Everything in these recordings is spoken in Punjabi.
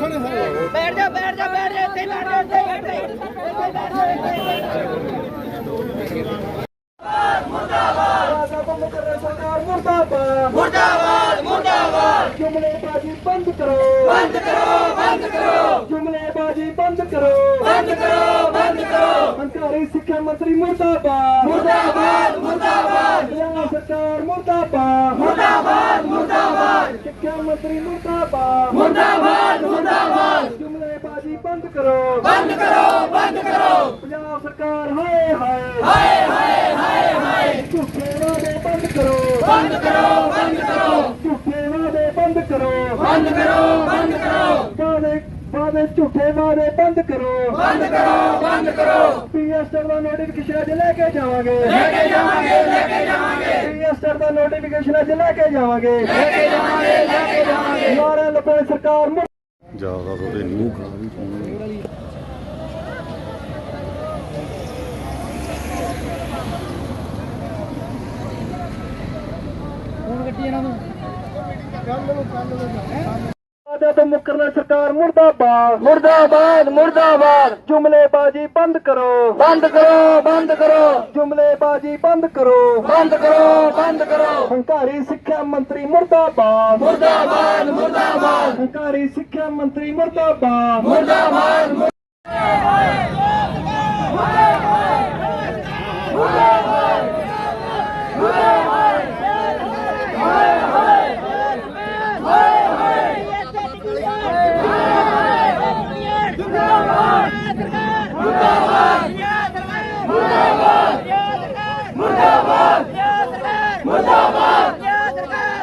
ਬੈਠ ਜਾ ਬੈਠ ਜਾ ਬੈਠ ਜਾ ਇੱਥੇ ਬੈਠ ਜਾ ਇੱਥੇ ਬੈਠ ਜਾ ਇੱਥੇ ਬੈਠ ਜਾ। ਸਰਕਾਰ ਮੁਰਦਾਬਾਦ ਮੁਰਦਾਬਾਦ। ਮੁਰਦਾਬਾਦ ਜੁਮਲੇ ਬਾਜੀ ਬੰਦ ਕਰੋ। ਬੰਦ ਕਰੋ ਬੰਦ ਕਰੋ। ਜੁਮਲੇ ਬਾਜੀ ਬੰਦ ਕਰੋ। ਬੰਦ ਕਰੋ ਬੰਦ ਕਰੋ। ਹੰਕਾਰੀ ਸਿੱਖਿਆ ਮੰਤਰੀ ਮੁਰਦਾਬਾਦ। ਮੁਰਦਾਬਾਦ ਮੁਰਦਾਬਾਦ। ਯਾ ਸਰਕਾਰ ਮੁਰਦਾਬਾਦ। ਮੁਰਦਾਬਾਦ ਮੁਰਦਾਬਾਦ। ਸਿੱਖਿਆ ਮੰਤਰੀ ਮੁਰਦਾਬਾਦ। ਮੁਰਦਾਬਾਦ। ਪੰਜਾਬ ਸਰਕਾਰ ਹਾਏ ਹਾਏ। ਹਾਏ ਹਾਏ ਹਾਏ ਹਾਏ। ਝੂਠੇ ਵਾਅਦੇ ਬੰਦ ਕਰੋ। ਬੰਦ ਕਰੋ ਬੰਦ ਕਰੋ। ਝੂਠੇ ਵਾਅਦੇ ਬੰਦ ਕਰੋ। ਬੰਦ ਕਰੋ ਬੰਦ ਕਰੋ। ਵਾਅਦੇ ਵਾਅਦੇ ਝੂਠੇ ਵਾਅਦੇ ਬੰਦ ਕਰੋ। ਬੰਦ ਕਰੋ ਬੰਦ ਕਰੋ। ਪੀਐਸਟਰ ਦਾ ਨੋਟੀਫਿਕੇਸ਼ਨ ਅੱਜ ਲੈ ਕੇ ਜਾਵਾਂਗੇ। ਲੈ ਕੇ ਜਾਵਾਂਗੇ ਲੈ ਕੇ ਜਾਵਾਂਗੇ। ਪੀਐਸਟਰ ਦਾ ਨੋਟੀਫਿਕੇਸ਼ਨ ਅੱਜ ਲੈ ਕੇ ਜਾਵਾਂਗੇ। ਲੈ ਕੇ ਜਾਵਾਂਗੇ ਲੈ ਕੇ ਜਾਵਾਂਗੇ। ਨਾਰਾ ਲਪੇ ਸਰਕਾਰ ਮੁਰ- ਜ਼ਿਆਦਾ ਤਾਂ ਉਹਦੇ ਮੂੰਹ ਖਾ ਵੀ ਪਾਉਣੇ ਵਾਅਦਿਆਂ ਤੋਂ ਮੁਕਰਨਾ ਸਰਕਾਰ ਮੁਰਦਾਬਾਦ। ਮੁਰਦਾਬਾਦ ਮੁਰਦਾਬਾਦ। ਜੁਮਲੇਬਾਜ਼ੀ ਬੰਦ ਕਰੋ। ਬੰਦ ਕਰੋ ਬੰਦ ਕਰੋ। ਜੁਮਲੇਬਾਜ਼ੀ ਬੰਦ ਕਰੋ। ਬੰਦ ਕਰੋ ਬੰਦ ਕਰੋ। ਹੰਕਾਰੀ ਸਿੱਖਿਆ ਮੰਤਰੀ ਮੁਰਦਾਬਾਦ। ਮੁਰਦਾਬਾਦ ਮੁਰਦਾਬਾਦ। ਹੰਕਾਰੀ ਸਿੱਖਿਆ ਮੰਤਰੀ ਮੁਰਦਾਬਾਦ। ਮੁਰਦਾਬਾਦ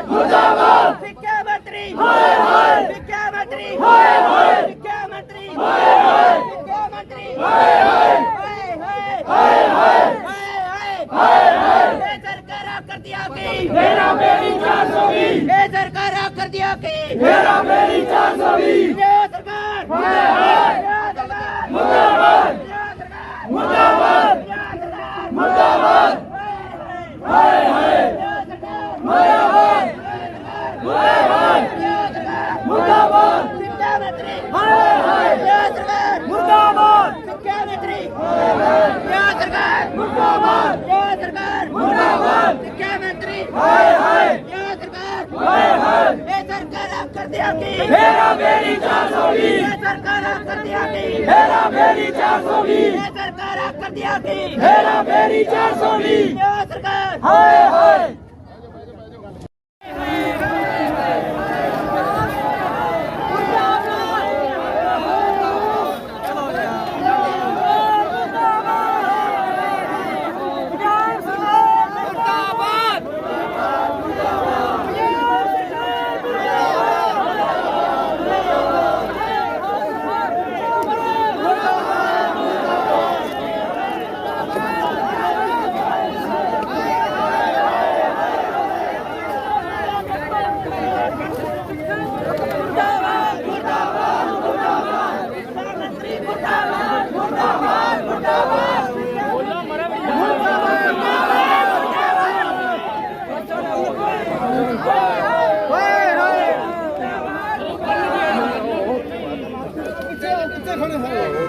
ਮੁਰਦਾਬਾਦ ਸਿੱਖਿਆ ਮੰਤਰੀ ਹਾਏ ਹਾਏ ਸਿੱਖਿਆ ਮੰਤਰੀ ਹਾਏ ਹਾਏ ਸਿੱਖਿਆ ਮੰਤਰੀ ਹਾਏ ਹਾਏ ਸਿੱਖਿਆ ਮੰਤਰੀ ਹਾਏ ਹਾਏ ਹਾਏ ਹਾਏ ਹਾਏ ਹਾਏ ਹਾਏ ਇਹ ਸਰਕਾਰਾਂ ਕਰਦੀਆਂ ਕੀ ਮੇਰਾ ਮੇਰੀ 420 ਇਹ ਸਰਕਾਰਾਂ ਕਰਦੀਆਂ ਕੀ ਮੇਰਾ ਮੇਰੀ 420 ਇਹ ਸਰਕਾਰ ਹਾਏ ਹਾਏ ਇਹ ਸਰਕਾਰ ਮੁਰਦਾਬਾਦ ਇਹ ਸਰਕਾਰ ਮੁਰਦਾਬਾਦ ਇਹ ਸਰਕਾਰ ਮੁਰਦਾਬਾਦ ਹਾਏ ਹਾਏ ਇਹ ਸਰਕਾਰ ਮੁਰਦਾਬਾਦ ਮੁਰਦਾਬਾਦ ਮੁਰਦਾਬਾਦ ਸਿੱਖਿਆ ਮੰਤਰੀ ਹਾਏ ਹਾਏ ਇਹ ਸਰਕਾਰ ਮੁਰਦਾਬਾਦ ਸਿੱਖਿਆ ਮੰਤਰੀ ਇਹ ਸਰਕਾਰ ਮੁਰਦਾਬਾਦ ਇਹ ਸਰਕਾਰ ਮੁਰਦਾਬਾਦ ਸਿੱਖਿਆ ਮੰਤਰੀ ਹਾਏ ਹਾਏ ਇਹ ਸਰਕਾਰ ਹਾਏ ਹਾਏ ਇਹ ਸਰਕਾਰਾਂ ਕਰਦੀਆਂ ਕੀ ਮੇਰਾ ਮੇਰੀ 420 ਇਹ ਸਰਕਾਰਾਂ ਕਰਦੀਆਂ ਕੀ ਮੇਰਾ ਮੇਰੀ 420 ਇਹ ਸਰਕਾਰਾਂ ਕਰਦੀਆਂ ਕੀ ਮੇਰਾ ਮੇਰੀ 420 ਇਹ ਸਰਕਾਰ ਹਾਏ ਹਾਏ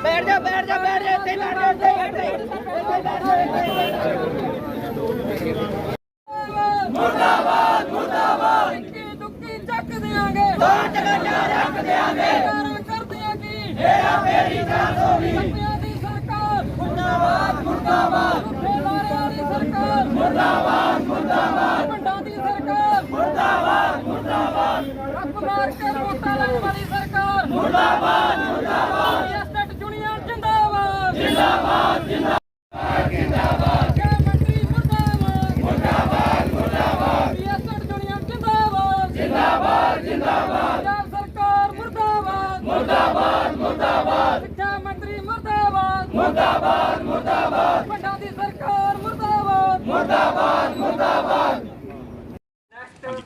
ਬੈਠ ਜਾ ਬੈਠ ਜਾ ਬੈਠ ਜਾ ਇੱਥੇ ਬੈਠ ਜਾ ਇੱਥੇ ਬੈਠ ਜਾ ਇੱਥੇ ਬੈਠ ਜਾ ਮੁਰਦਾਬਾਦ ਮੁਰਦਾਬਾਦ ਇੱਕੀ ਦੁੱਕੀ ਚੱਕ ਦਿਆਂਗੇ ਦੋ ਟਕਾ ਰੱਖ ਦਿਆਂਗੇ ਸਰਕਾਰਾਂ ਕਰਦੀਆਂ ਕੀ ਮੇਰਾ ਮੇਰੀ 420 ਦੀ ਸਰਕਾਰ ਮੁਰਦਾਬਾਦ ਮੁਰਦਾਬਾਦ ਫੇਲਾਰਿਆਂ ਦੀ ਸਰਕਾਰ ਮੁਰਦਾਬਾਦ ਮੁਰਦਾਬਾਦ ਪਿੰਡਾਂ ਦੀ ਸਰਕਾਰ ਮੁਰਦਾਬਾਦ ਮੁਰਦਾਬਾਦ ਰੱਬ ਮਾਰ ਕੇ ਵੋਟਾਂ ਲੈਣ ਵਾਲੀ ਸਰਕਾਰ ਮੁਰਦਾਬਾਦ ਮੁਰਦਾਬਾਦ ਐਸਟੇਟ ਯੂਨੀਅਨ ਜਿੰਦਾਬਾਦ ਜਿੰਦਾਬਾਦ ਜਿੰਦਾਬਾਦ ਜਿੰਦਾਬਾਦ ਮੰਤਰੀ ਮੁਰਦਾਬਾਦ ਮੁਰਦਾਬਾਦ ਮੁਰਦਾਬਾਦ ਐਸਟੇਟ ਯੂਨੀਅਨ ਜਿੰਦਾਬਾਦ ਜਿੰਦਾਬਾਦ ਜਿੰਦਾਬਾਦ ਪੰਜਾਬ ਸਰਕਾਰ ਮੁਰਦਾਬਾਦ ਮੁਰਦਾਬਾਦ ਮੁਰਦਾਬਾਦ ਸਿੱਖਿਆ ਮੰਤਰੀ ਮੁਰਦਾਬਾਦ ਮੁਰਦਾਬਾਦ ਮੁਰਦਾਬਾਦ ਪਿੰਡਾਂ ਦੀ ਸਰਕਾਰ ਮੁਰਦਾਬਾਦ ਮੁਰਦਾਬਾਦ ਮੁਰਦਾਬਾਦ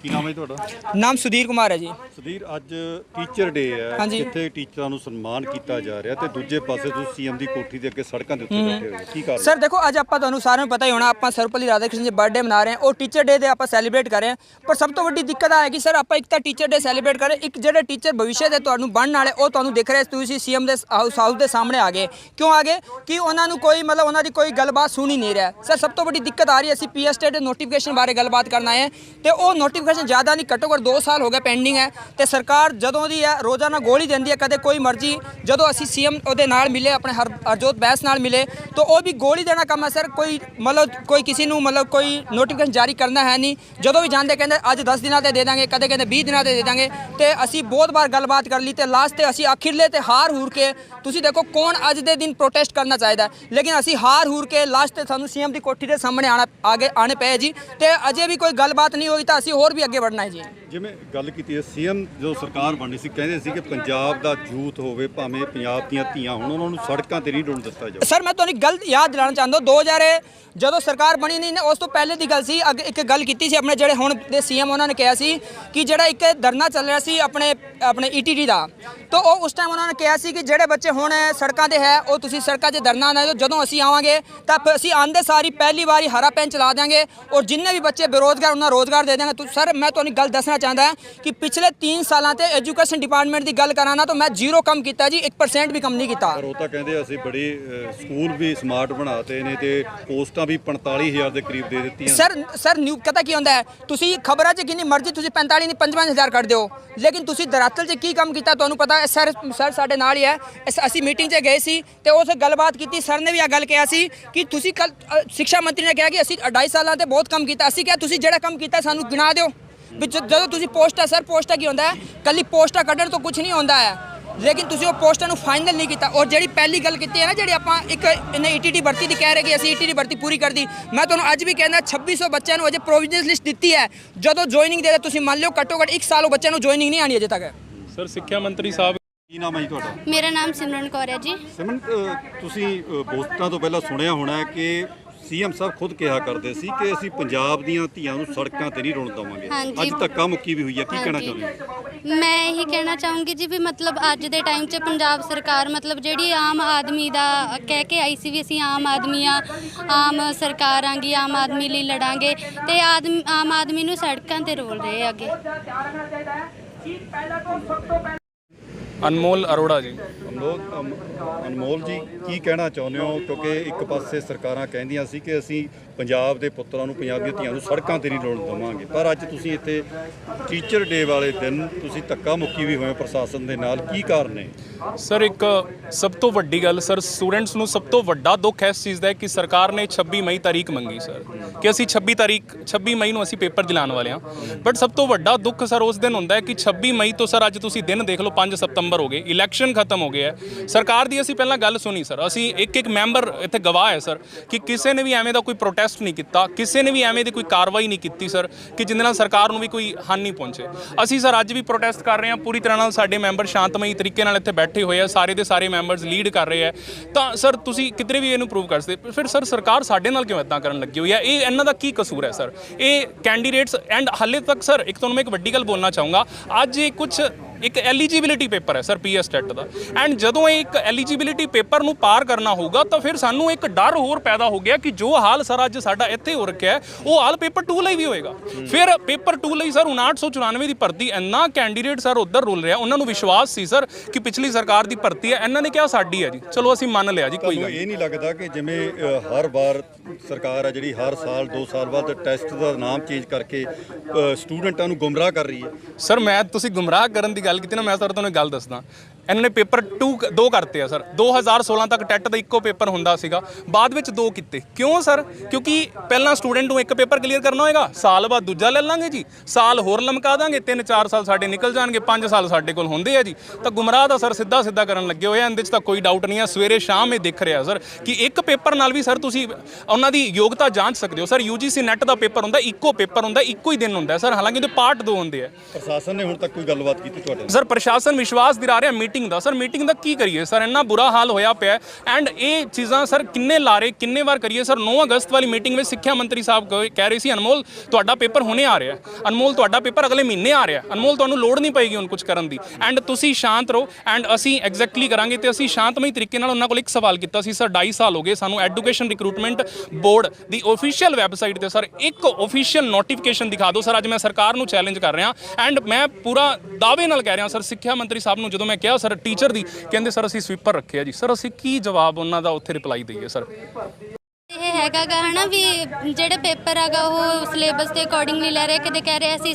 ਕੀ ਨਾਮ ਹੈ ਤੁਹਾਡਾ? ਨਾਮ ਸੁਧੀਰ ਕੁਮਾਰ ਹੈ ਜੀ। ਸੁਧੀਰ ਅੱਜ ਟੀਚਰ ਡੇ ਹੈ ਹਾਂਜੀ। ਜਿੱਥੇ ਟੀਚਰਾਂ ਨੂੰ ਸਨਮਾਨ ਕੀਤਾ ਜਾ ਰਿਹਾ ਤੇ ਦੂਜੇ ਪਾਸੇ ਤੁਸੀਂ ਸੀਐਮ ਦੀ ਕੋਠੀ ਦੇ ਅੱਗੇ ਸੜਕਾਂ ਦੇ ਉੱਤੇ ਬੈਠੇ ਹੋ। ਕੀ ਕਾਰਨ ਸਰ ਦੇਖੋ ਅੱਜ ਆਪਾਂ ਤੁਹਾਨੂੰ ਸਾਰਿਆਂ ਨੂੰ ਪਤਾ ਹੀ ਹੋਣਾ ਆਪਾਂ ਸਰਵਪੱਲੀ ਰਾਧਾਕ੍ਰਿਸ਼ਨ ਜੀ ਬਰਥਡੇ ਮਨਾ ਰਹੇ ਹਾਂ ਉਹ ਟੀਚਰ ਡੇ ਦੇ ਆਪਾਂ ਸੈਲੀਬ੍ਰੇਟ ਕਰ ਰਹੇ ਹਾਂ। ਪਰ ਸਭ ਤੋਂ ਵੱਡੀ ਦਿੱਕਤ ਆ ਹੈ ਕਿ ਸਰ ਆਪਾਂ ਇੱਕ ਤਾਂ ਟੀਚਰ ਡੇ ਸੈਲੀਬ੍ਰੇਟ ਕਰ ਰਹੇ ਇੱਕ ਜਿਹੜੇ ਟੀਚਰ ਭਵਿੱਖ ਦੇ ਤੁਹਾਨੂੰ ਬਣਨ ਵਾਲੇ ਉਹ ਤੁਹਾਨੂੰ ਦਿਖ ਰਹੇ ਤੁਸੀਂ ਸੀਐਮ ਦੇ ਹਾਊਸ ਹਾਊਸ ਦੇ ਸਾਹਮਣੇ ਆ ਗਏ। ਕਿਉਂ ਆ ਗਏ? ਕਿ ਉਹਨਾਂ ਨੂੰ ਕੋਈ ਮਤਲਬ ਉਹਨਾਂ ਦੀ ਕੋਈ ਗੱਲਬਾਤ ਸੁਣ ਨਹੀਂ ਰਿਹਾ। ਸਰ ਸਭ ਤੋਂ ਵੱਡੀ ਦਿੱਕਤ ਆ ਰਹੀ ਹੈ ਅਸੀਂ ਪੀਐਸ ਦੇ ਨੋਟੀਫਿਕੇਸ਼ਨ ਬਾਰੇ ਗੱਲਬਾਤ ਕਰਨ ਆਏ ਹਾਂ ਤੇ ਉਹ ਨੋਟੀਫਿਕੇਸ਼ਨ ਜ਼ਿਆਦਾ ਨਹੀਂ, ਘੱਟੋ ਘੱਟ 2 ਸਾਲ ਹੋ ਗਏ ਪੈਂਡਿੰਗ ਹੈ ਤੇ ਸਰਕਾਰ ਜਦੋਂ ਦੀ ਹੈ, ਰੋਜ਼ਾਨਾ ਗੋਲੀ ਦਿੰਦੀ ਹੈ, ਕਦੇ ਕੋਈ ਮਰਜ਼ੀ, ਜਦੋਂ ਅਸੀਂ ਸੀਐਮ ਉਹਦੇ ਨਾਲ ਮਿਲੇ, ਆਪਣੇ ਹਰ, ਹਰਜੋਤ ਬੈਂਸ ਨਾਲ ਮਿਲੇ, ਤਾਂ ਉਹ ਵੀ ਗੋਲੀ ਦੇਣਾ ਕੰਮ ਹੈ ਸਰ, ਕੋਈ ਮਤਲਬ ਕੋਈ ਕਿਸੇ ਨੂੰ ਮਤਲਬ ਕੋਈ ਨੋਟੀਫਿਕੇਸ਼ਨ ਜਾਰੀ ਕਰਨਾ ਹੈ ਨਹੀਂ। ਜਦੋਂ ਵੀ ਜਾਂਦੇ ਕਹਿੰਦੇ ਅੱਜ 10 ਦਿਨਾਂ ਤੇ ਦੇ ਦਾਂਗੇ, ਕਦੇ ਕਹਿੰਦੇ 20 ਦਿਨਾਂ ਤੇ ਦੇ ਦਾਂਗੇ, ਤੇ ਅਸੀਂ ਬਹੁਤ ਵਾਰ ਗੱਲਬਾਤ ਕਰ ਲਈ ਤੇ ਲਾਸਟ ਤੇ ਅਸੀਂ ਆਖਿਰਲੇ ਤੇ ਹਾਰ ਹੂਰ ਕੇ, ਤੁਸੀਂ ਦੇਖੋ ਕੌਣ ਅੱਜ ਦੇ ਦਿਨ ਪ੍ਰੋਟੈਸਟ ਕਰਨਾ ਚਾਹੀਦਾ ਲੇਕਿਨ ਅਸੀਂ ਹਾਰ ਹੂਰ ਕੇ ਲਾਸਟ ਤੇ ਸਾਨੂੰ ਸੀਐਮ ਦੀ ਕੋਠੀ ਦੇ ਸਾਹਮਣੇ ਆਣਾ, ਆਗੇ, ਆਣੇ ਪਏ ਜੀ, ਤੇ ਅਜੇ ਵੀ ਕੋਈ ਗੱਲਬਾਤ ਨਹੀਂ ਹੋਈ ਤਾਂ ਅਸੀਂ ਹੋਰ ਵੀ ਅੱਗੇ ਵਧਣਾ ਹੈ ਜੀ। ਜਿਵੇਂ ਗੱਲ ਕੀਤੀ ਹੈ ਸੀਐਮ ਜਦੋਂ ਸਰਕਾਰ ਬਣਨੀ ਸੀ ਕਹਿੰਦੇ ਸੀ ਕਿ ਪੰਜਾਬ ਦਾ ਯੂਥ ਹੋਵੇ ਭਾਵੇਂ ਪੰਜਾਬ ਦੀਆਂ ਧੀਆਂ ਹੋਣ ਉਹਨਾਂ ਨੂੰ ਸੜਕਾਂ ਤੇ ਨਹੀਂ ਡੋਣ ਦਿੱਤਾ ਜਾਵੇ। ਸਰ ਮੈਂ ਤੁਹਾਨੂੰ ਇੱਕ ਗੱਲ ਯਾਦ ਦਿਲਾਉਣਾ ਚਾਹੁੰਦਾ 2000 ਜਦੋਂ ਸਰਕਾਰ ਬਣੀ ਨਹੀਂ ਉਸ ਤੋਂ ਪਹਿਲੇ ਦੀ ਗੱਲ ਸੀ ਅੱਗੇ ਇੱਕ ਗੱਲ ਕੀਤੀ ਸੀ ਆਪਣੇ ਜਿਹੜੇ ਹੁਣ ਦੇ ਸੀਐਮ ਉਹਨਾਂ ਨੇ ਕਿਹਾ ਸੀ ਕਿ ਜਿਹੜਾ ਇੱਕ ਧਰਨਾ ਚੱਲ ਰਿਹਾ ਸੀ ਆਪਣੇ ਆਪਣੇ ਈਟੀਡੀ ਦਾ ਤਾਂ ਉਹ ਉਸ ਟਾਈਮ ਉਹਨਾਂ ਨੇ ਕਿਹਾ ਸੀ ਕਿ ਜਿਹੜੇ ਬੱਚੇ ਹੁਣ ਸੜਕਾਂ ਤੇ ਹੈ ਉਹ ਤੁਸੀਂ ਸੜਕਾਂ 'ਤੇ ਧਰਨਾ ਨਾ ਜਦੋਂ ਅਸੀਂ ਆਵਾਂਗੇ ਤਾਂ ਅਸੀਂ ਆਂਦੇ ਸਾਰੀ ਪਹਿਲੀ ਵਾਰੀ ਹਰਾ ਪੈਨ ਚਲਾ ਦਿਆਂਗੇ ਔਰ ਜਿੰਨੇ ਵੀ ਬੱਚੇ ਬੇਰੋਜ਼ਗਾਰ ਉਹਨਾਂ ਰੋਜ਼ਗਾਰ ਦੇ ਦਿਆਂਗੇ। ਤੁਸੀਂ ਸਰ ਮੈਂ ਤੁਹਾਨੂੰ ਗੱਲ ਦੱਸਣਾ ਚਾਹੁੰਦਾ ਕਿ ਪਿਛਲੇ 3 ਸਾਲਾਂ ਤੇ ਐਜੂਕੇਸ਼ਨ ਡਿਪਾਰਟਮੈਂਟ ਦੀ ਗੱਲ ਕਰਾਂ ਨਾ ਤਾਂ ਮੈਂ ਜ਼ੀਰੋ ਕੰਮ ਕੀਤਾ ਜੀ 1% ਵੀ ਕੰਮ ਨਹੀਂ ਕੀਤਾ। ਪਰ ਉਹ ਤਾਂ ਕਹਿੰਦੇ ਅਸੀਂ ਬੜੀ ਸਕੂਲ ਵੀ ਸਮਾਰਟ ਬਣਾਤੇ ਨੇ ਤੇ ਪੋਸਟਾਂ ਵੀ 45000 ਦੇ ਕਰੀਬ ਦੇ ਦਿੱਤੀਆਂ। ਸਰ ਸਰ ਨਿਊ ਪਤਾ ਕੀ ਹੁੰਦਾ ਹੈ? ਤੁਸੀਂ ਖਬਰਾਂ 'ਚ ਕਿੰਨੀ ਮਰਜ਼ੀ ਤੁਸੀਂ 45 ਨਹੀਂ 55000 ਕੱਢ ਦਿਓ ਲੇਕਿਨ ਤੁਸੀਂ ਦਰਾਤਲ 'ਚ ਕੀ ਕੰਮ ਕੀਤਾ ਤੁਹਾਨੂੰ ਪਤਾ ਸਰ ਸਰ ਸਾਡੇ ਨਾਲ ਹੀ ਹੈ। ਅਸ- ਅਸੀਂ ਮੀਟਿੰਗ 'ਚ ਗਏ ਸੀ ਤੇ ਉਸ ਗੱਲਬਾਤ ਕੀਤੀ ਸਰ ਨੇ ਵੀ ਆ ਗੱਲ ਕਿਹਾ ਸੀ ਕਿ ਤੁਸੀਂ ਕੱਲ ਸਿੱਖਿਆ ਮੰਤਰੀ ਨੇ ਕਿਹਾ ਕਿ ਅਸੀਂ 2.5 ਸਾਲਾਂ ਤੇ ਬਹੁਤ ਕੰਮ ਕੀਤਾ। ਅਸੀਂ ਕਿਹਾ ਤੁਸੀਂ ਜਿਹੜਾ ਕੰਮ ਕੀਤਾ ਸਾਨੂੰ ਗਿਣਾ ਦਿਓ। ਵੀ ਜਦੋਂ ਤੁਸੀਂ ਪੋਸਟਾ ਸਰ ਪੋਸਟਾ ਕੀ ਹੁੰਦਾ ਹੈ? ਕੱਲੀ ਪੋਸਟਾ ਕੱਢਣ ਤੋਂ ਕੁਝ ਨਹੀਂ ਹੁੰਦਾ ਹੈ। ਲੇਕਿਨ ਤੁਸੀਂ ਉਹ ਪੋਸਟਾਂ ਨੂੰ ਫਾਈਨਲ ਨਹੀਂ ਕੀਤਾ। ਔਰ ਜਿਹੜੀ ਪਹਿਲੀ ਗੱਲ ਕੀਤੀ ਹੈ ਨਾ ਜਿਹੜੀ ਆਪਾਂ ਇੱਕ ਇਹਨੇ ਈਟੀਟੀ ਭਰਤੀ ਦੀ ਕਹਿ ਰਹੇ ਕਿ ਅਸੀਂ ਈਟੀਟੀ ਭਰਤੀ ਪੂਰੀ ਕਰ ਦੀ ਮੈਂ ਤੁਹਾਨੂੰ ਅੱਜ ਵੀ ਕਹਿੰਦਾ 2600 ਬੱਚਿਆਂ ਨੂੰ ਅਜੇ ਪ੍ਰੋਵੀਜ਼ਨਲ ਲਿਸਟ ਦਿੱਤੀ ਹੈ। ਜਦੋਂ ਜੁਆਇਨਿੰਗ ਦੇ ਤੁਸੀਂ ਮੰਨ ਲਿਓ ਘੱਟੋ ਘੱਟ 1 ਸਾਲ ਉਹ ਬੱਚਿਆਂ ਨੂੰ ਜੁਆਇਨਿੰਗ ਨਹੀਂ ਆਣੀ ਅਜੇ ਤੱਕ। ਸਰ ਸਿੱਖਿਆ ਮੰਤਰੀ ਸਾਹਿਬ ਕੀ ਨਾਮ ਹੈ ਜੀ ਤੁਹਾਡਾ? ਮੇਰਾ ਨਾਮ ਸਿਮਰਨ ਕੌਰ ਹੈ ਜੀ। ਸਿਮਨ ਅ, ਤੁਸੀਂ ਵੋਟਾਂ ਤੋਂ ਪਹਿਲਾਂ ਸੁਣਿਆ ਹੋਣਾ ਹੈ ਕਿ ਸੀਐਮ ਸਾਹਿਬ ਖੁਦ ਕਿਹਾ ਕਰਦੇ ਸੀ ਕਿ ਅਸੀਂ ਪੰਜਾਬ ਦੀਆਂ ਧੀਆਂ ਨੂੰ ਸੜਕਾਂ ਤੇ ਨਹੀਂ ਰੋਣ ਦਵਾਂਗੇ। ਹਾਂਜੀ। ਅੱਜ ਧੱਕਾ ਮੁੱਕੀ ਵੀ ਹੋਈ ਹੈ। ਕੀ ਕਹਿਣਾ ਹਾਂਜੀ। ਚਾਹੁੰਦੇ ਹੋ? ਮੈਂ ਇਹੀ ਕਹਿਣਾ ਚਾਹੂੰਗੀ ਜੀ ਵੀ ਮਤਲਬ ਅੱਜ ਦੇ ਟਾਈਮ 'ਚ ਪੰਜਾਬ ਸਰਕਾਰ ਮਤਲਬ ਜਿਹੜੀ ਆਮ ਆਦਮੀ ਦਾ ਕਹਿ ਕੇ ਆਈ ਸੀ ਵੀ ਅਸੀਂ ਆਮ ਆਦਮੀ ਆ ਆਮ ਸਰਕਾਰ ਆਂਗੀ ਆਮ ਆਦਮੀ ਲਈ ਲੜਾਂਗੇ ਤੇ ਆਦਮ ਆਮ ਆਦਮੀ ਨੂੰ ਸੜਕਾਂ ਤੇ ਰੋਲ ਰਹੇ ਅੱਗੇ। ਅਨਮੋਲ ਅਰੋੜਾ ਜੀ। ਅਨਮੋਲ, ਅਮ- ਅਨਮੋਲ ਜੀ, ਕੀ ਕਹਿਣਾ ਚਾਹੁੰਦੇ ਹੋ? ਕਿਉਂਕਿ ਇੱਕ ਪਾਸੇ ਸਰਕਾਰਾਂ ਕਹਿੰਦੀਆਂ ਸੀ ਕਿ ਅਸੀਂ ਪੰਜਾਬ ਦੇ ਪੁੱਤਰਾਂ ਨੂੰ ਪੰਜਾਬ ਦੀਆਂ ਧੀਆਂ ਨੂੰ ਸੜਕਾਂ ਤੇ ਨਹੀਂ ਲਾਉਣ ਦਵਾਂਗੇ। ਪਰ ਅੱਜ ਤੁਸੀਂ ਇੱਥੇ ਟੀਚਰ ਡੇ ਵਾਲੇ ਦਿਨ ਤੁਸੀਂ ਧੱਕਾ ਮੁੱਕੀ ਵੀ ਹੋਏ ਪ੍ਰਸ਼ਾਸਨ ਦੇ ਨਾਲ। ਕੀ ਕਾਰਨ ਨੇ? ਸਰ, ਇੱਕ ਸਭ ਤੋਂ ਵੱਡੀ ਗੱਲ, ਸਰ, ਸਟੂਡੈਂਟਸ ਨੂੰ ਸਭ ਤੋਂ ਵੱਡਾ ਦੁੱਖ ਇਸ ਚੀਜ਼ ਦਾ ਹੈ ਕਿ ਸਰਕਾਰ ਨੇ 26 ਮਈ ਤਾਰੀਖ ਮੰਗੀ, ਸਰ। ਕਿ ਅਸੀਂ 26 ਤਾਰੀਖ 26 ਮਈ ਨੂੰ ਅਸੀਂ ਪੇਪਰ ਦਿਲਾਉਣ ਵਾਲੇ ਹਾਂ। ਬਟ ਸਭ ਤੋਂ ਵੱਡਾ ਦੁੱਖ, ਸਰ, ਉਸ ਦਿਨ ਹੁੰਦਾ ਹੈ ਕਿ 26 ਮਈ ਤੋਂ, ਸਰ, ਅੱਜ ਤੁਸੀਂ ਦਿਨ ਦੇਖ ਲਓ 5 ਸਤੰਬਰ ਹੋ ਗਏ, ਇਲੈਕਸ਼ਨ ਖਤਮ ਹੋ ਗਿਆ ਹੈ। ਸਰਕਾਰ ਦੀ ਅਸੀਂ ਪਹਿਲਾਂ ਗੱਲ ਸੁਣੀ, ਸਰ। ਅਸੀਂ ਇੱਕ ਇੱਕ ਮੈਂਬਰ ਇੱਥੇ ਗਵਾਹ ਹੈ, ਸਰ, ਕਿ ਕਿਸੇ ਨੇ ਵੀ ਐਵੇਂ ਦਾ ਕੋਈ ਪ੍ਰੋਟੈਸਟ ਨਹੀਂ ਕੀਤਾ, ਕਿਸੇ ਨੇ ਵੀ ਐਵੇਂ ਦੀ ਕੋਈ ਕਾਰਵਾਈ ਨਹੀਂ ਕੀਤੀ ਸਰ ਕਿ ਜਿਹਦੇ ਨਾਲ ਸਰਕਾਰ ਨੂੰ ਵੀ ਕੋਈ ਹਾਨੀ ਪਹੁੰਚੇ। ਅਸੀਂ ਸਰ ਅੱਜ ਵੀ ਪ੍ਰੋਟੈਸਟ ਕਰ ਰਹੇ ਹਾਂ, ਪੂਰੀ ਤਰ੍ਹਾਂ ਨਾਲ ਸਾਡੇ ਮੈਂਬਰ ਸ਼ਾਂਤਮਈ ਤਰੀਕੇ ਨਾਲ ਇੱਥੇ ਬੈਠੇ ਹੋਏ ਆ, ਸਾਰੇ ਦੇ ਸਾਰੇ ਮੈਂਬਰਸ ਲੀਡ ਕਰ ਰਹੇ ਆ। ਤਾਂ ਸਰ ਤੁਸੀਂ ਕਿਤੇ ਵੀ ਇਹਨੂੰ ਪ੍ਰੂਵ ਕਰ ਸਕਦੇ? ਫਿਰ ਸਰ ਸਰਕਾਰ ਸਾਡੇ ਨਾਲ ਕਿਉਂ ਇਦਾਂ ਕਰਨ ਲੱਗੀ ਹੋਈ ਹੈ ਇਹ ਇਹਨਾਂ ਦਾ ਕੀ ਕਸੂਰ ਹੈ ਸਰ ਇਹ ਕੈਂਡੀਡੇਟਸ ਐਂਡ ਹਾਲੇ ਤੱਕ ਸਰ ਇੱਕ ਤੁਹਾਨੂੰ ਮੈਂ ਇੱਕ ਵੱਡੀ ਗੱਲ ਬੋਲਣਾ ਚਾਹੂੰਗਾ, ਅੱਜ ਇਹ ਕੁਝ ਇੱਕ ਐਲੀਜੀਬਿਲਿਟੀ ਪੇਪਰ ਹੈ ਸਰ ਪੀਐਸ ਟੈਟ ਦਾ। ਐਂਡ ਜਦੋਂ ਇਹ ਇੱਕ ਐਲੀਜੀਬਿਲਿਟੀ ਪੇਪਰ ਨੂੰ ਪਾਰ ਕਰਨਾ ਹੋਊਗਾ ਤਾਂ ਫਿਰ ਸਾਨੂੰ ਇੱਕ ਡਰ ਹੋਰ ਪੈਦਾ ਹੋ ਗਿਆ ਕਿ ਜੋ ਹਾਲ ਸਰ ਅੱਜ ਸਾਡਾ ਇੱਥੇ ਹੋ ਰੱਖਿਆ ਹੈ, ਉਹ ਹਾਲ ਪੇਪਰ 2 ਲਈ ਵੀ ਹੋਏਗਾ। ਫਿਰ ਪੇਪਰ 2 ਲਈ ਸਰ 5994 ਦੀ ਭਰਤੀ ਇੰਨਾ ਕੈਂਡੀਡੇਟ ਸਰ ਉਧਰ ਰੁਲ ਰਿਹਾ ਉਹਨਾਂ ਨੂੰ ਵਿਸ਼ਵਾਸ ਸੀ ਸਰ ਕਿ ਪਿਛਲੀ ਸਰਕਾਰ ਦੀ ਭਰਤੀ ਹੈ ਇਹਨਾਂ ਨੇ ਕਿਹਾ ਸਾਡੀ ਹੈ ਜੀ। ਚਲੋ ਅਸੀਂ ਮੰਨ ਲਿਆ ਜੀ ਕੋਈ ਗੱਲ ਇਹ ਨਹੀਂ। ਲੱਗਦਾ ਕਿ ਜਿਵੇਂ ਹਰ ਵਾਰ ਸਰਕਾਰ ਹੈ ਜਿਹੜੀ ਹਰ ਸਾਲ 2 ਸਾਲ ਬਾਅਦ ਟੈਸਟ ਦਾ ਨਾਮ ਚੇਂਜ ਕਰਕੇ ਸਟੂਡੈਂਟਾਂ ਨੂੰ ਗੁੰਮਰਾਹ ਕਰ ਰਹੀ ਹੈ? ਸਰ ਮੈਂ ਤੁਸੀਂ ਗੁੰਮਰਾਹ ਕਰਨ ਦੀ ਗੱਲ ਕੀਤੀ ਨਾ ਮੈਂ ਸਰ ਤੁਹਾਨੂੰ ਗੱਲ ਦੱਸਦਾ। ਇਹਨਾਂ ਨੇ ਪੇਪਰ 2 ਦੋ ਕਰਤੇ ਆ ਸਰ। 2016 ਤੱਕ ਟੈਟ ਦਾ ਇੱਕੋ ਪੇਪਰ ਹੁੰਦਾ ਸੀਗਾ। ਬਾਅਦ ਵਿੱਚ ਦੋ ਕੀਤੇ। ਕਿਉਂ ਸਰ? ਕਿਉਂਕਿ ਪਹਿਲਾਂ ਸਟੂਡੈਂਟ ਨੂੰ ਇੱਕ ਪੇਪਰ ਕਲੀਅਰ ਕਰਨਾ ਹੋਏਗਾ ਸਾਲ ਬਾਅਦ ਦੂਜਾ ਲੈ ਲਾਂਗੇ ਜੀ। ਸਾਲ ਹੋਰ ਲਮਕਾ ਦਾਂਗੇ 3-4 ਸਾਲ ਸਾਡੇ ਨਿਕਲ ਜਾਣਗੇ 5 ਸਾਲ ਸਾਡੇ ਕੋਲ ਹੁੰਦੇ ਆ ਜੀ। ਤਾਂ ਗੁੰਮਰਾਹ ਦਾ ਸਰ ਸਿੱਧਾ ਸਿੱਧਾ ਕਰਨ ਲੱਗੇ ਹੋਏ ਆ। ਇਹਦੇ 'ਚ ਤਾਂ ਕੋਈ ਡਾਊਟ ਨਹੀਂ ਆ। ਸਵੇਰੇ ਸ਼ਾਮ ਇਹ ਦਿਖ ਰਿਹਾ ਸਰ ਕਿ ਇੱਕ ਪੇਪਰ ਨਾਲ ਵੀ ਸਰ ਤੁਸੀਂ ਉਹਨਾਂ ਦੀ ਯੋਗਤਾ ਜਾਂਚ ਸਕਦੇ ਹੋ। ਸਰ ਯੂਜੀਸੀ ਨੈਟ ਦਾ ਪੇਪਰ ਹੁੰਦਾ ਇੱਕੋ ਪੇਪਰ ਹੁੰਦਾ ਇੱਕੋ ਹੀ ਦਿਨ ਹੁੰਦਾ ਸਰ। ਹਾਲਾਂਕਿ ਉਹਦੇ ਪਾਰਟ ਦੋ ਹੁੰਦੇ ਆ। ਪ੍ਰਸ਼ਾਸਨ ਨੇ ਹੁਣ ਤੱਕ ਕੋਈ ਗੱਲਬਾਤ ਕੀਤੀ ਤੁਹਾਡੇ ਨਾਲ? ਸਰ ਪ੍ਰਸ਼ਾਸਨ ਵਿਸ਼ਵਾਸ ਦਿਲਾ ਰਿਹਾ ਮੀਟਿੰਗ ਦਾ। ਸਰ ਮੀਟਿੰਗ ਦਾ ਕੀ ਕਰੀਏ? ਸਰ ਇੰਨਾ ਬੁਰਾ ਹਾਲ ਹੋਇਆ ਪਿਆ। ਐਂਡ ਇਹ ਚੀਜ਼ਾਂ ਸਰ ਕਿੰਨੇ ਲਾਰੇ, ਕਿੰਨੇ ਵਾਰ ਕਰੀਏ? ਸਰ 9 ਅਗਸਤ ਵਾਲੀ ਮੀਟਿੰਗ ਵਿੱਚ ਸਿੱਖਿਆ ਮੰਤਰੀ ਸਾਹਿਬ ਕਹਿ ਰਹੇ ਸੀ, ਅਨਮੋਲ, ਤੁਹਾਡਾ ਪੇਪਰ ਹੁਣੇ ਆ ਰਿਹਾ। ਅਨਮੋਲ, ਤੁਹਾਡਾ ਪੇਪਰ ਅਗਲੇ ਮਹੀਨੇ ਆ ਰਿਹਾ। ਅਨਮੋਲ, ਤੁਹਾਨੂੰ ਲੋੜ ਨਹੀਂ ਪਏਗੀ ਹੁਣ ਕੁਝ ਕਰਨ ਦੀ। ਐਂਡ ਤੁਸੀਂ ਸ਼ਾਂਤ ਰਹੋ। ਐਂਡ ਅਸੀਂ ਐਗਜ਼ੈਕਟਲੀ ਕਰਾਂਗੇ ਤੇ ਅਸੀਂ ਸ਼ਾਂਤਮਈ ਤਰੀਕੇ ਨਾਲ ਉਹਨਾਂ ਕੋਲ ਇੱਕ ਸਵਾਲ ਕੀਤਾ ਸੀ। ਸਰ 2.5 ਸਾਲ ਹੋ ਗਏ ਸਾਨੂੰ ਐਜੂਕੇਸ਼ਨ ਰਿਕਰੂਟਮੈਂਟ ਬੋਰਡ ਦੀ ਅਫੀਸ਼ੀਅਲ ਵੈਬਸਾਈਟ ਤੇ। ਸਰ ਇੱਕ ਅਫੀਸ਼ੀਅਲ ਨੋਟੀਫਿਕੇਸ਼ਨ ਦਿਖਾ ਦਿਓ। ਸਰ ਅੱਜ ਮੈਂ ਸਰਕਾਰ ਨੂੰ ਚੈਲੰਜ ਕਰ ਰਿਹਾ। ਐਂਡ ਮੈਂ ਪੂਰਾ ਦਾਅਵੇ ਨਾਲ ਕਹਿ ਰਿਹਾ। ਸਰ ਸਿੱਖਿਆ ਮੰਤਰੀ ਸਾਹਿਬ ਨੂੰ ਜਦੋਂ ਮੈਂ ਕਿਹਾ ਸਰ ਟੀਚਰ ਦੀ। ਕਹਿੰਦੇ, ਸਰ, ਅਸੀਂ ਸਵੀਪਰ ਰੱਖਿਆ ਜੀ। ਸਰ, ਅਸੀਂ ਕੀ ਜਵਾਬ ਉਹਨਾਂ ਦਾ ਉੱਥੇ ਰਿਪਲਾਈ ਦਈਏ, ਸਰ? ਇਹ ਹੈਗਾ ਗਾ ਹਨਾ ਵੀ ਜਿਹੜੇ ਪੇਪਰ ਹੈਗਾ ਉਹ ਸਿਲੇਬਸ ਦੇ ਅਕੋਰਡਿੰਗ ਨਹੀਂ ਲੈ ਰਹੇ, ਕਿਤੇ ਕਹਿ ਰਹੇ ਅਸੀਂ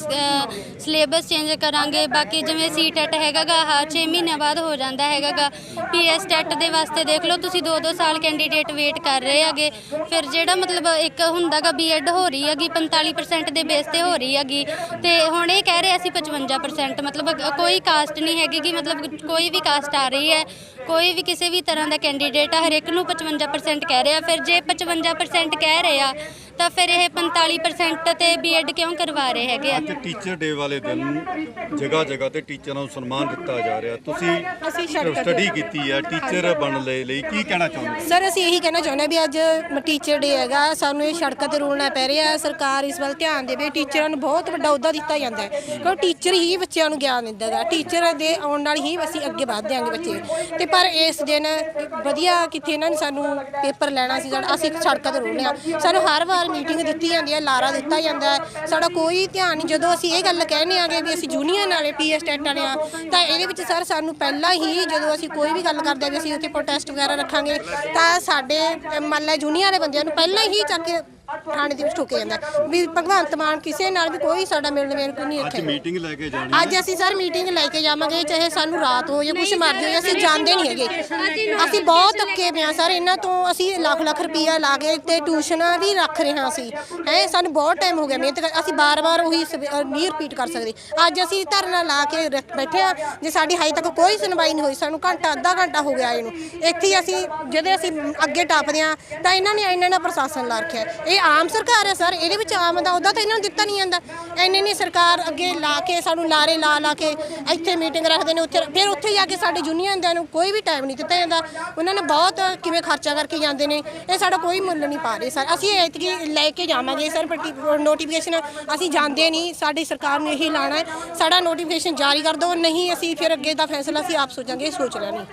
ਸਿਲੇਬਸ ਚੇਂਜ ਕਰਾਂਗੇ, ਬਾਕੀ ਜਿਵੇਂ ਸੀ ਟੈਟ ਹੈਗਾ ਗਾ ਆਹ 6 ਮਹੀਨਿਆਂ ਬਾਅਦ ਹੋ ਜਾਂਦਾ ਹੈਗਾ ਗਾ ਪੀਐਸ ਟੈਟ ਦੇ ਵਾਸਤੇ ਦੇਖ ਲਓ, ਤੁਸੀਂ 2-2 ਸਾਲ ਕੈਂਡੀਡੇਟ ਵੇਟ ਕਰ ਰਹੇ ਹੈਗੇ। ਫਿਰ ਜਿਹੜਾ ਮਤਲਬ ਇੱਕ ਹੁੰਦਾ ਗਾ ਬੀਐਡ ਹੋ ਰਹੀ ਹੈਗੀ 45% ਦੇ ਬੇਸ ਤੇ ਹੋ ਰਹੀ ਹੈਗੀ। ਤੇ ਹੁਣ ਇਹ ਕਹਿ ਰਹੇ ਅਸੀਂ 55% ਮਤਲਬ ਕੋਈ ਕਾਸਟ ਨਹੀਂ ਹੈਗੀ ਕਿ ਮਤਲਬ ਕੋਈ ਵੀ ਕਾਸਟ ਆ ਰਹੀ ਹੈ। ਕੋਈ ਵੀ ਕਿਸੇ ਵੀ ਤਰ੍ਹਾਂ ਦਾ ਕੈਂਡੀਡੇਟ ਆ ਹਰ ਇੱਕ ਨੂੰ 55% ਕਹਿ ਰਿਹਾ। ਫਿਰ ਜੇ 55% ਕਹਿ ਰਹੇ ਆ ਤਾਂ ਫਿਰ ਇਹ 45% ਤੇ ਬੀਐਡ ਕਿਉਂ ਕਰਵਾ ਰਹੇ ਹੈਗੇ ਆ? ਅੱਜ ਟੀਚਰ ਡੇ ਵਾਲੇ ਦਿਨ ਜਗ੍ਹਾ ਜਗ੍ਹਾ ਤੇ ਟੀਚਰਾਂ ਨੂੰ ਸਨਮਾਨ ਦਿੱਤਾ ਜਾ ਰਿਹਾ। ਤੁਸੀਂ ਸਟੱਡੀ ਕੀਤੀ ਹੈ ਟੀਚਰ ਬਣਨ ਲਈ ਲਈ ਕੀ ਕਹਿਣਾ ਚਾਹੁੰਦੇ? ਸਰ ਅਸੀਂ ਇਹੀ ਕਹਿਣਾ ਚਾਹੁੰਦੇ ਵੀ ਅੱਜ ਟੀਚਰ ਡੇ ਹੈਗਾ ਸਾਨੂੰ ਇਹ ਸੜਕਾਂ ਤੇ ਰੋਲਣਾ ਪੈ ਰਿਹਾ ਸਰਕਾਰ ਇਸ ਵੱਲ ਧਿਆਨ ਦੇਵੇ ਟੀਚਰਾਂ ਨੂੰ ਬਹੁਤ ਵੱਡਾ ਅਹੁਦਾ ਦਿੱਤਾ ਜਾਂਦਾ ਹੈ ਕਿਉਂਕਿ ਟੀਚਰ ਹੀ ਬੱਚਿਆਂ ਨੂੰ ਗਿਆਨ ਦਿੰਦਾ ਹੈ ਟੀਚਰ ਦੇ ਆਉਣ ਨਾਲ ਹੀ ਅਸੀਂ ਅੱਗੇ ਵਧ ਦਿਆਂਗੇ ਬੱਚੇ। ਤੇ ਪਰ ਇਸ ਦਿਨ ਵਧੀਆ ਕਿੱਥੇ ਇਹਨਾਂ ਨੇ ਸਾਨੂੰ ਪੇਪਰ ਲੈਣਾ ਸੀ ਅਸੀਂ ਸੜਕਾਂ ਤੇ ਰੋਲਨੇ ਸਾਨੂੰ ਹਰ ਵਾਰ ਮੀਟਿੰਗ ਦਿੱਤੀ ਜਾਂਦੀ ਹੈ, ਲਾਰਾ ਦਿੱਤਾ ਜਾਂਦਾ ਹੈ। ਸਾਡਾ ਕੋਈ ਧਿਆਨ ਨਹੀਂ, ਜਦੋਂ ਅਸੀਂ ਇਹ ਗੱਲ ਕਹਿੰਦੇ ਆਗੇ ਵੀ ਅਸੀਂ ਜੂਨੀਅਰ ਨਾਲੇ ਪੀਐਸ ਟੈਟ ਵਾਲੇ ਆ ਤਾਂ ਇਹਦੇ ਵਿੱਚ ਸਰ ਸਾਨੂੰ ਪਹਿਲਾਂ ਹੀ ਜਦੋਂ ਅਸੀਂ ਕੋਈ ਵੀ ਗੱਲ ਕਰਦੇ ਆ ਵੀ ਅਸੀਂ ਉੱਥੇ ਪ੍ਰੋਟੈਸਟ ਵਗੈਰਾ ਰੱਖਾਂਗੇ, ਤਾਂ ਸਾਡੇ, ਮੰਨ ਲੈ ਜੂਨੀਅਰ ਵਾਲੇ ਬੰਦਿਆਂ ਨੂੰ ਪਹਿਲਾਂ ਹੀ ਚੱਕ ਕੇ ਥਾਣੇ ਦੇ ਵਿੱਚ ਠੋਕਿਆ ਜਾਂਦਾ। ਵੀ ਭਗਵੰਤ ਮਾਨ ਕਿਸੇ ਨਾਲ ਵੀ ਕੋਈ ਸਾਡਾ ਮਿਲਣ ਮੇਲ ਕੋਈ ਨਹੀਂ ਅੱਜ ਇੱਥੇ। ਮੀਟਿੰਗ ਲੈ ਕੇ ਜਾਣੀ ਅੱਜ ਅਸੀਂ ਸਰ ਮੀਟਿੰਗ ਲੈ ਕੇ ਜਾਵਾਂਗੇ ਚਾਹੇ ਸਾਨੂੰ ਰਾਤ ਹੋ ਜਾਂ ਕੁਛ ਮਰਜ਼ੀ ਹੋ ਅਸੀਂ ਜਾਂਦੇ ਨਹੀਂ ਹੈਗੇ। ਅਸੀਂ ਬਹੁਤ ਧੱਕੇ ਪਿਆ ਸਰ ਇਹਨਾਂ ਤੋਂ ਅਸੀਂ ਲੱਖ ਲੱਖ ਰੁਪਈਆ ਲਾ ਕੇ ਤੇ ਟਿਊਸ਼ਨਾਂ ਵੀ ਰੱਖ ਰਹੇ ਹਾਂ ਅਸੀਂ। ਹੈ ਸਾਨੂੰ ਬਹੁਤ ਟਾਈਮ ਹੋ ਗਿਆ ਮਿਹਨਤ ਕਰ- ਅਸੀਂ ਬਾਰ-ਬਾਰ ਉਹੀ ਸਵ- ਅਹ ਨਹੀਂ ਰਿਪੀਟ ਕਰ ਸਕਦੇ। ਅੱਜ ਅਸੀਂ ਧਰਨਾ ਲਾ ਕੇ ਰੱਖ- ਬੈਠੇ ਆ ਜੇ ਸਾਡੀ ਹਾਈ ਤੱਕ ਕੋਈ ਸੁਣਵਾਈ ਨਹੀਂ ਹੋਈ ਸਾਨੂੰ ਘੰਟਾ ਅੱਧਾ ਘੰਟਾ ਹੋ ਗਿਆ ਇਹਨੂੰ। ਇੱਥੇ ਹੀ ਅਸੀਂ ਜਦੋਂ ਅਸੀਂ ਅੱਗੇ ਟੱਪਦੇ ਆ ਤਾਂ ਇਹਨਾਂ ਨੇ ਇਹਨਾਂ ਨਾਲ ਪ੍ਰਸ਼ਾਸਨ ਲਾ ਰੱਖਿਆ। ਹੈ। ਇਹ ਆਮ ਸਰਕਾਰ ਹੈ ਸਰ, ਇਹਦੇ ਵਿੱਚ ਆਮ ਦਾ ਉਹਦਾ ਤਾਂ ਇਹਨਾਂ ਨੂੰ ਦਿੱਤਾ ਨਹੀਂ ਜਾਂਦਾ। ਇੰਨੇ ਨਹੀਂ ਸਰਕਾਰ ਅੱਗੇ ਲਾ ਕੇ, ਸਾਨੂੰ ਲਾਰੇ ਲਾ ਲਾ ਕੇ, ਇੱਥੇ ਮੀਟਿੰਗ ਰੱਖਦੇ ਨੇ, ਉੱਥੇ, ਫਿਰ ਉੱਥੇ ਜਾ ਕੇ ਸਾਡੇ ਯੂਨੀਅਨ ਦਿਆਂ ਨੂੰ ਕੋਈ ਵੀ ਟਾਈਮ ਨਹੀਂ ਦਿੱਤਾ ਜਾਂਦਾ। ਉਹਨਾਂ ਨੇ ਬਹੁਤ ਕਿਵੇਂ ਖਰਚਾ ਕਰਕੇ ਜਾਂਦੇ ਨੇ, ਇਹ ਸਾਡਾ ਕੋਈ ਮੁੱਲ ਨਹੀਂ ਪਾ ਰਹੇ ਸਰ। ਅਸੀਂ ਐਤਕੀ ਲੈ ਕੇ ਜਾਵਾਂਗੇ ਸਰ ਨੋਟੀਫਿਕੇਸ਼ਨ ਅਸੀਂ ਜਾਂਦੇ ਨਹੀਂ, ਸਾਡੀ ਸਰਕਾਰ ਨੂੰ ਇਹੀ ਲਾਣਾ ਹੈ। ਸਾਡਾ ਨੋਟੀਫਿਕੇਸ਼ਨ ਜਾਰੀ ਕਰ ਦਿਓ, ਨਹੀਂ ਅਸੀਂ ਫਿਰ ਅੱਗੇ ਦਾ ਫੈਸਲਾ, ਅਸੀਂ ਆਪ ਸੋਚਾਂਗੇ ਸੋਚ ਲੈਣੀ।